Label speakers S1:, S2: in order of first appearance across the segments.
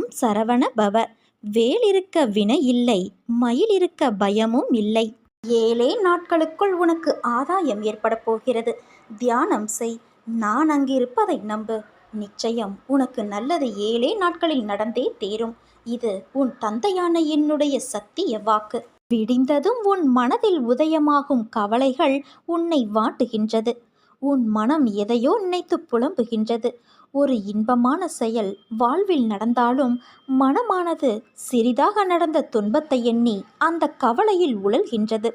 S1: ஓம் சரவண பவ. வேல் இருக்க வினை இல்லை மயில் இருக்க பயமும் இல்லை. ஏழே நாட்களுக்குள் உனக்கு ஆதாயம் ஏற்பட போகிறது. தியானம் செய் நான் அங்கிருப்பதை நம்பு. நிச்சயம் உனக்கு நல்லது ஏழே நாட்களில் நடந்தே தேரும். இது உன் தந்தையான என்னுடைய சத்திய வாக்கு. விடிந்ததும் உன் மனதில் உதயமாகும் கவலைகள் உன்னை வாட்டுகின்றது. உன் மனம் எதையோ நினைத்து புலம்புகின்றது. ஒரு இன்பமான செயல் வாழ்வில் நடந்தாலும் மனமானது சிறிதாக நடந்த துன்பத்தை எண்ணி அந்த கவலையில் உழல்கின்றது.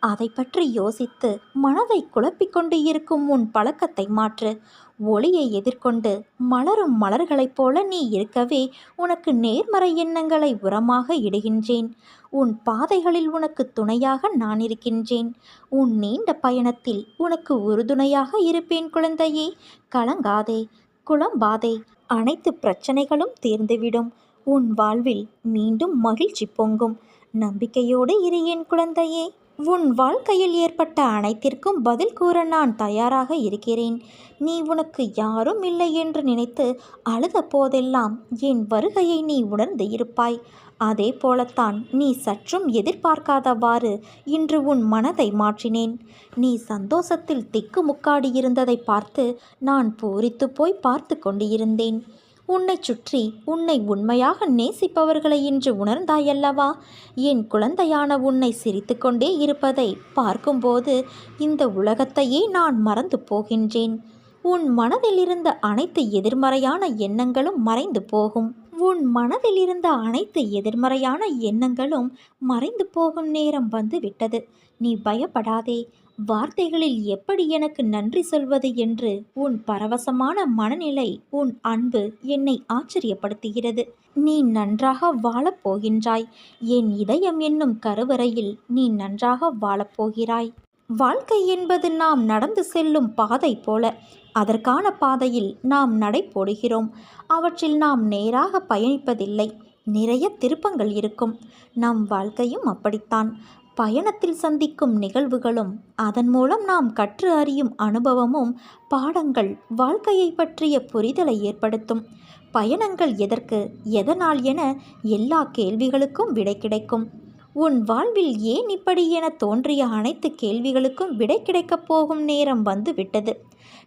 S1: அதை பற்றி யோசித்து மனதை குழப்பிக் கொண்டு இருக்கும் உன் பழக்கத்தை மாற்று. ஒளியை எதிர்கொண்டு மலரும் மலர்களைப் போல நீ இருக்கவே உனக்கு நேர்மறை எண்ணங்களை உரமாக இடுகின்றேன். உன் பாதைகளில் உனக்கு துணையாக நான் இருக்கின்றேன். உன் நீண்ட பயணத்தில் உனக்கு உறுதுணையாக இருப்பேன் குழந்தையே. கலங்காதே. குளம் பாதை அனைத்து பிரச்சனைகளும் தீர்ந்துவிடும். உன் வாழ்வில் மீண்டும் மகிழ்ச்சி பொங்கும். நம்பிக்கையோடு இரு என் குழந்தையே. உன் வாழ்க்கையில் ஏற்பட்ட அனைத்திற்கும் பதில் கூற நான் தயாராக இருக்கிறேன். நீ உனக்கு யாரும் இல்லை என்று நினைத்து அழுத போதெல்லாம் என் வருகையை நீ உணர்ந்து இருப்பாய். அதே போலத்தான் நீ சற்றும் எதிர்பார்க்காதவாறு இன்று உன் மனதை மாற்றினேன். நீ சந்தோஷத்தில் திக்குமுக்காடி இருந்ததை பார்த்து நான் பூரித்து போய் பார்த்து கொண்டிருந்தேன். உன்னை சுற்றி உன்னை உண்மையாக நேசிப்பவர்களை இன்று உணர்ந்தாயல்லவா? என் குழந்தையான உன்னை சிரித்துக்கொண்டே இருப்பதை பார்க்கும்போது இந்த உலகத்தையே நான் மறந்து போகின்றேன். உன் மனதில் இருந்த அனைத்து எதிர்மறையான எண்ணங்களும் மறைந்து போகும். உன் மனதில் இருந்த அனைத்து எதிர்மறையான எண்ணங்களும் மறைந்து போகும் நேரம் வந்து விட்டது நீ பயப்படாதே. வார்த்தைகளில் எப்படி எனக்கு நன்றி சொல்வது என்று உன் பரவசமான மனநிலை உன் அன்பு என்னை ஆச்சரியப்படுத்துகிறது. நீ நன்றாக வாழப்போகின்றாய். என் இதயம் என்னும் கருவறையில் நீ நன்றாக வாழப்போகிறாய். வாழ்க்கை என்பது நாம் நடந்து செல்லும் பாதை போல அதற்கான பாதையில் நாம் நடை போடுகிறோம் அவற்றில் நாம் நேராக பயணிப்பதில்லை நிறைய திருப்பங்கள் இருக்கும். நம் வாழ்க்கையும் அப்படித்தான். பயணத்தில் சந்திக்கும் நிகழ்வுகளும் அதன் மூலம் நாம் கற்று அறியும் அனுபவமும் பாடங்கள் வாழ்க்கையை பற்றிய புரிதலை ஏற்படுத்தும். பயணங்கள் எதற்கு எதனால் என எல்லா கேள்விகளுக்கும் விடை கிடைக்கும். உன் வாழ்வில் ஏன் இப்படி என தோன்றிய அனைத்து கேள்விகளுக்கும் விடை கிடைக்கப் போகும் நேரம் வந்து விட்டது.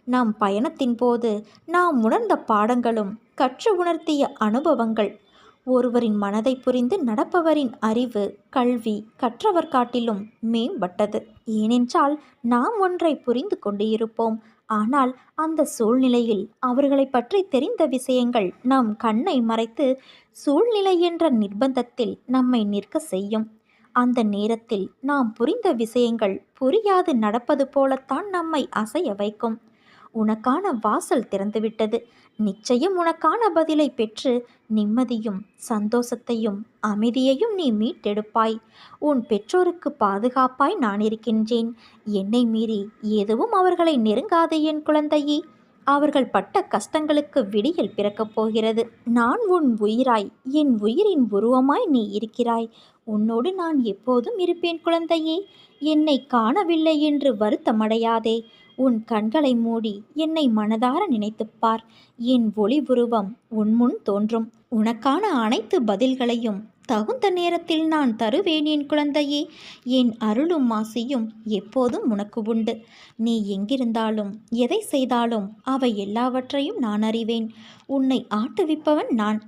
S1: நம் பயணத்தின் போது நாம் உணர்ந்த பாடங்களும் கற்று உணர்த்திய அனுபவங்கள் ஒருவரின் மனதை புரிந்து நடப்பவரின் அறிவு கல்வி கற்றவர் காட்டிலும் மேம்பட்டது. ஏனென்றால் நாம் ஒன்றை புரிந்து கொண்டு இருப்போம். ஆனால் அந்த சூழ்நிலையில் அவர்களை பற்றி தெரிந்த விஷயங்கள் நம் கண்ணை மறைத்து சூழ்நிலை என்ற நிர்பந்தத்தில் நம்மை நிற்க செய்யும். அந்த நேரத்தில் நாம் புரிந்த விஷயங்கள் புரியாது நடப்பது போலத்தான் நம்மை அசைய வைக்கும். உனக்கான வாசல் திறந்துவிட்டது. நிச்சயம் உனக்கான பதிலை பெற்று நிம்மதியும் சந்தோஷத்தையும் அமைதியையும் நீ மீட்டெடுப்பாய். உன் பெற்றோருக்கு பாதுகாப்பாய் நான் இருக்கின்றேன். என்னை மீறி எதுவும் அவர்களை நெருங்காது என் குழந்தையே. அவர்கள் பட்ட கஷ்டங்களுக்கு விடியல் பிறக்கப் போகிறது. நான் உன் உயிராய் என் உயிரின் உருவமாய் நீ இருக்கிறாய். உன்னோடு நான் எப்போதும் இருப்பேன் குழந்தையே. என்னை காணவில்லை என்று வருத்தமடையாதே. உன் கண்களை மூடி என்னை மனதார நினைத்துப்பார் என் ஒளி உருவம் உன்முன் தோன்றும். உனக்கான அனைத்து பதில்களையும் தகுந்த நேரத்தில் நான் தருவேன் என் குழந்தையே. என் அருளும் மாசியும் எப்போதும் உனக்கு உண்டு. நீ எங்கிருந்தாலும் எதை செய்தாலும் அவை எல்லாவற்றையும் நான் அறிவேன். உன்னை ஆட்டுவிப்பவன் நான்.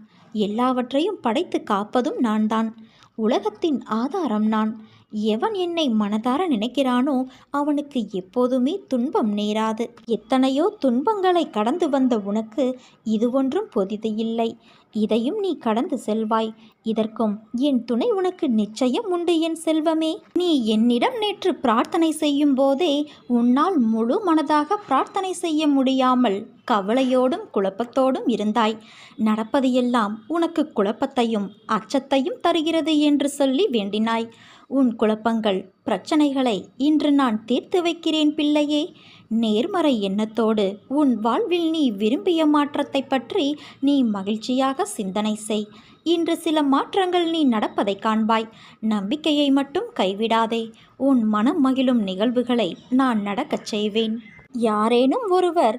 S1: எல்லாவற்றையும் படைத்து காப்பதும் நான் தான் உலகத்தின் ஆதாரம் நான். எவன் என்னை மனதார நினைக்கிறானோ அவனுக்கு எப்போதுமே துன்பம் நேராது. எத்தனையோ துன்பங்களை கடந்து வந்த உனக்கு இது ஒன்றும் பொதிது இல்லை. இதையும் நீ கடந்து செல்வாய். இதற்கும் என் துணை உனக்கு நிச்சயம் உண்டு என் செல்வமே. நீ என்னிடம் நேற்று பிரார்த்தனை செய்யும் போதே உன்னால் முழு மனதாக பிரார்த்தனை செய்ய முடியாமல் கவலையோடும் குழப்பத்தோடும் இருந்தாய். நடப்பது எல்லாம் உனக்கு குழப்பத்தையும் அச்சத்தையும் தருகிறது என்று சொல்லி வேண்டினாய். உன் குழப்பங்கள் பிரச்சனைகளை இன்று நான் தீர்த்து வைக்கிறேன் பிள்ளையே. நேர்மறை எண்ணத்தோடு உன் வாழ்வில் நீ விரும்பிய மாற்றத்தை பற்றி நீ மகிழ்ச்சியாக சிந்தனை செய். இன்று சில மாற்றங்கள் நீ நடப்பதை காண்பாய். நம்பிக்கையை மட்டும் கைவிடாதே. உன் மனம் மகிழும் நிகழ்வுகளை நான் நடக்கச் செய்வேன். யாரேனும் ஒருவர்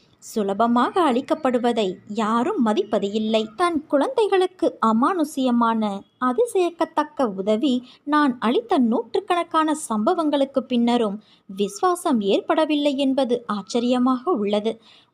S1: சுலபமாக அளிக்கப்படுவதை யாரும் மதிப்பது இல்லை தன் குழந்தைகளுக்கு அமானுஷ்யமான அதிசயக்கத்தக்க உதவி நான் அளித்த நூற்றுக்கணக்கான சம்பவங்களுக்கு பின்னரும் விசுவாசம் ஏற்படவில்லை என்பது ஆச்சரியமாக உள்ளது.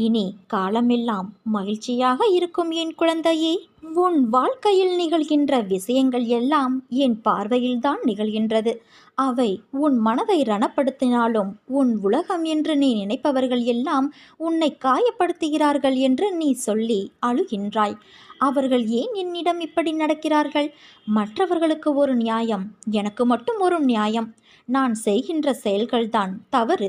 S1: இனி காலமெல்லாம் மகிழ்ச்சியாக இருக்கும் என் குழந்தையே. உன் வாழ்க்கையில் நிகழ்கின்ற விஷயங்கள் எல்லாம் என் பார்வையில்தான் நிகழ்கின்றது. அவை உன் மனதை ரணப்படுத்தினாலும் உன் உலகம் என்று நீ நினைப்பவர்கள் எல்லாம் உன்னை காயப்படுத்துகிறார்கள் என்று நீ சொல்லி அழுகின்றாய். அவர்கள் ஏன் என்னிடம் இப்படி நடக்கிறார்கள்? மற்றவர்களுக்கு ஒரு நியாயம் எனக்கு மட்டும் ஒரு நியாயம். நான் செய்கின்ற செயல்கள்தான் தவறு.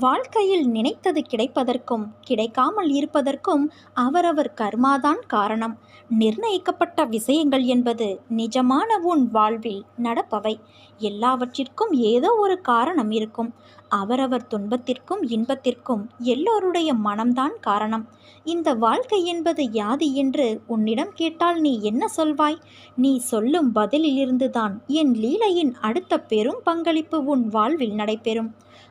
S1: வாழ்க்கையில் நினைத்தது கிடைப்பதற்கும் கிடைக்காமல் இருப்பதற்கும் அவரவர் கர்மாதான் காரணம். நிர்ணயிக்கப்பட்ட விஷயங்கள் என்பது நிஜமான உன் வாழ்வில் நடப்பவை. எல்லாவற்றிற்கும் ஏதோ ஒரு காரணம் இருக்கும். அவரவர் துன்பத்திற்கும் இன்பத்திற்கும் எல்லோருடைய மனம்தான் காரணம். இந்த வாழ்க்கை என்பது யாது என்று உன்னிடம் கேட்டால் நீ என்ன சொல்வாய்? நீ சொல்லும் பதிலிலிருந்துதான் என் லீலையின் அடுத்த பெரும் பங்களிப்பு உன் வாழ்வில் நடைபெறும்.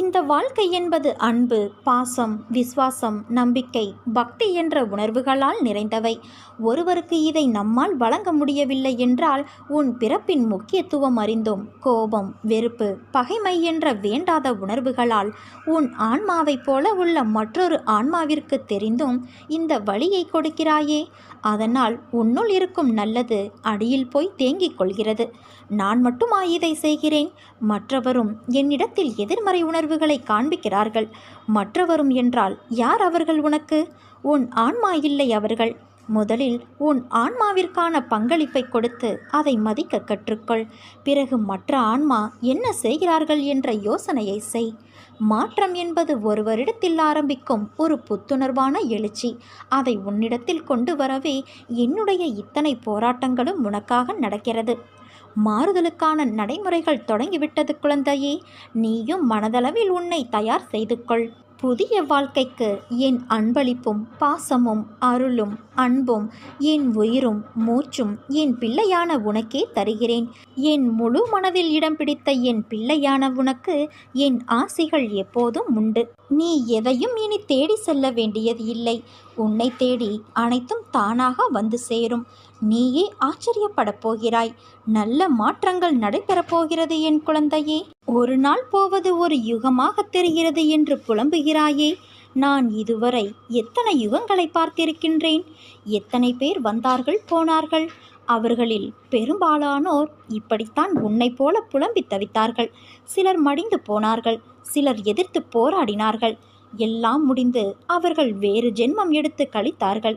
S1: இந்த வாழ்க்கை என்பது அன்பு பாசம் விசுவாசம் நம்பிக்கை பக்தி என்ற உணர்வுகளால் நிறைந்தவை. ஒருவருக்கு இதை நம்மால் வழங்க முடியவில்லை என்றால் உன் பிறப்பின் முக்கியத்துவம் அறிந்தும் கோபம் வெறுப்பு பகைமை என்ற வேண்டாத உணர்வுகளால் உன் ஆன்மாவைப் போல உள்ள மற்றொரு ஆன்மாவிற்கு தெரிந்தும் இந்த வழியை கொடுக்கிறாயே. அதனால் உன்னுள் இருக்கும் நல்லது அடியில் போய் தேங்கிக் கொள்கிறது. நான் மட்டுமா இதை செய்கிறேன்? மற்றவரும் என்னிடத்தில் எதிர்மறை உணர்வுகளை காண்பிக்கிறார்கள். மற்றவரும் என்றால் யார் அவர்கள் உனக்கு? உன் ஆன்மா இல்லை அவர்கள். முதலில் உன் ஆன்மாவிற்கான பங்களிப்பை கொடுத்து அதை மதிக்க கற்றுக்கொள். பிறகு மற்ற ஆன்மா என்ன செய்கிறார்கள் என்ற யோசனையை செய். மாற்றம் என்பது ஒருவரிடத்தில் ஆரம்பிக்கும் ஒரு புத்துணர்வான எழுச்சி. அதை உன்னிடத்தில் கொண்டு வரவே என்னுடைய இத்தனை போராட்டங்களும் உனக்காக நடக்கிறது. மாறுதலுக்கான நடைமுறைகள் தொடங்கிவிட்டது குழந்தையே. நீயும் மனதளவில் உன்னை தயார் செய்து கொள் புதிய வாழ்க்கைக்கு என் அன்பளிப்பும் பாசமும் அருளும் அன்பும் என் உயிரும் மூச்சும் என் பிள்ளையான உனக்கே தருகிறேன். என் முழு மனதில் இடம் பிடித்த என் பிள்ளையான உனக்கு என் ஆசைகள் எப்போதும் உண்டு. நீ எதையும் இனி தேடி செல்ல வேண்டியது இல்லை. உன்னை தேடி அனைத்தும் தானாக வந்து சேரும். நீயே ஆச்சரியப்படப் போகிறாய். நல்ல மாற்றங்கள் நடைபெறப் போகிறது என் குழந்தையே. ஒரு நாள் போவது ஒரு யுகமாக தெரிகிறது என்று புலம்புகிறாயே. நான் இதுவரை எத்தனை யுகங்களை பார்த்திருக்கின்றேன்? எத்தனை பேர் வந்தார்கள் போனார்கள்? அவர்களில் பெரும்பாலானோர் இப்படித்தான் உன்னை போல புலம்பி தவித்தார்கள். சிலர் மடிந்து போனார்கள் சிலர் எதிர்த்து போராடினார்கள். எல்லாம் முடிந்து அவர்கள் வேறு ஜென்மம் எடுத்து கழித்தார்கள்.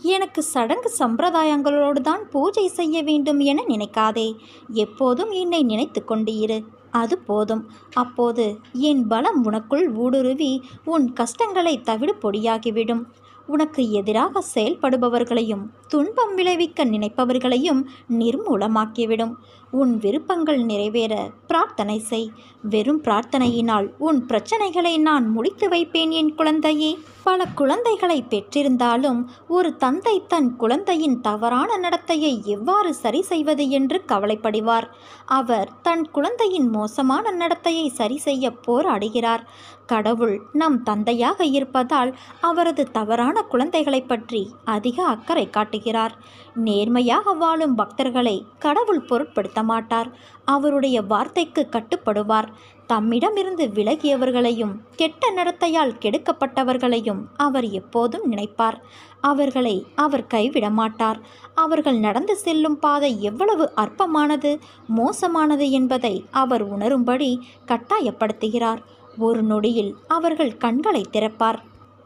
S1: எனக்கு சடங்கு சம்பிரதாயங்களோடு தான் பூஜை செய்ய வேண்டும் என நினைக்காதே. எப்போதும் என்னை நினைத்து கொண்டு இரு. அது போதும். அப்போது என் பலம் உனக்குள் ஊடுருவி உன் கஷ்டங்களை தவிடு பொடியாகிவிடும். உனக்கு எதிராக செயல்படுபவர்களையும் துன்பம் விளைவிக்க நினைப்பவர்களையும் நிர்மூலமாக்கிவிடும். உன் விருப்பங்கள் நிறைவேற பிரார்த்தனை செய். வெறும் பிரார்த்தனையினால் உன் பிரச்சனைகளை நான் முடித்து வைப்பேன் என் குழந்தையே. பல குழந்தைகளை பெற்றிருந்தாலும் ஒரு தந்தை தன் குழந்தையின் தவறான நடத்தையை எவ்வாறு சரி செய்வது என்று கவலைப்படுவார். அவர் தன் குழந்தையின் மோசமான நடத்தையை சரி செய்ய போராடுகிறார். கடவுள் நம் தந்தையாக இருப்பதால் அவரது தவறான குழந்தைகளை பற்றி அதிக அக்கறை காட்டுகிறார். நேர்மையாக வாழும் பக்தர்களை கடவுள் பொருட்படுத்த மாட்டார் அவருடைய வார்த்தைக்கு கட்டுப்படுவார். தம்மிடமிருந்து விலகியவர்களையும் கெட்ட நடத்தையால் கெடுக்கப்பட்டவர்களையும் அவர் எப்போதும் நினைப்பார். அவர்களை அவர் கைவிட மாட்டார் அவர்கள் நடந்து செல்லும் பாதை எவ்வளவு அற்பமானது மோசமானது என்பதை அவர் உணரும்படி கட்டாயப்படுத்துகிறார். ஒரு நொடியில் அவர்கள் கண்களை திறப்பார்.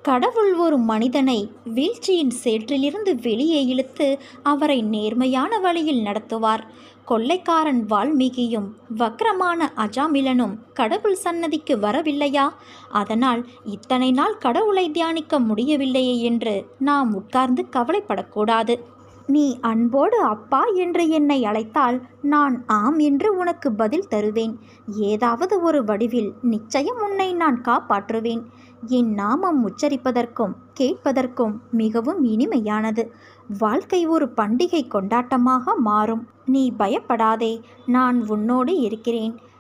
S1: கடவுள் ஒரு மனிதனை வீழ்ச்சியின் சேற்றிலிருந்து வெளியே இழுத்து அவரை நேர்மையான வழியில் நடத்துவார். கொள்ளைக்காரன் வால்மீகியும் வக்ரமான அஜாமிலனும் கடவுள் சன்னதிக்கு வரவில்லையா? அதனால் இத்தனை நாள் கடவுளை தியானிக்க முடியவில்லையே என்று நாம் உட்கார்ந்து கவலைப்படக்கூடாது. நீ அன்போடு அப்பா என்று என்னை அழைத்தால் நான் ஆம் என்று உனக்கு பதில் தருவேன். ஏதாவது ஒரு வடிவில் நிச்சயம் உன்னை நான் காப்பாற்றுவேன். என் நாமம் உச்சரிப்பதற்கும் கேட்பதற்கும் மிகவும் இனிமையானது. வாழ்க்கை ஒரு பண்டிகை கொண்டாட்டமாக மாறும். நீ பயப்படாதே நான் உன்னோடு இருக்கிறேன்.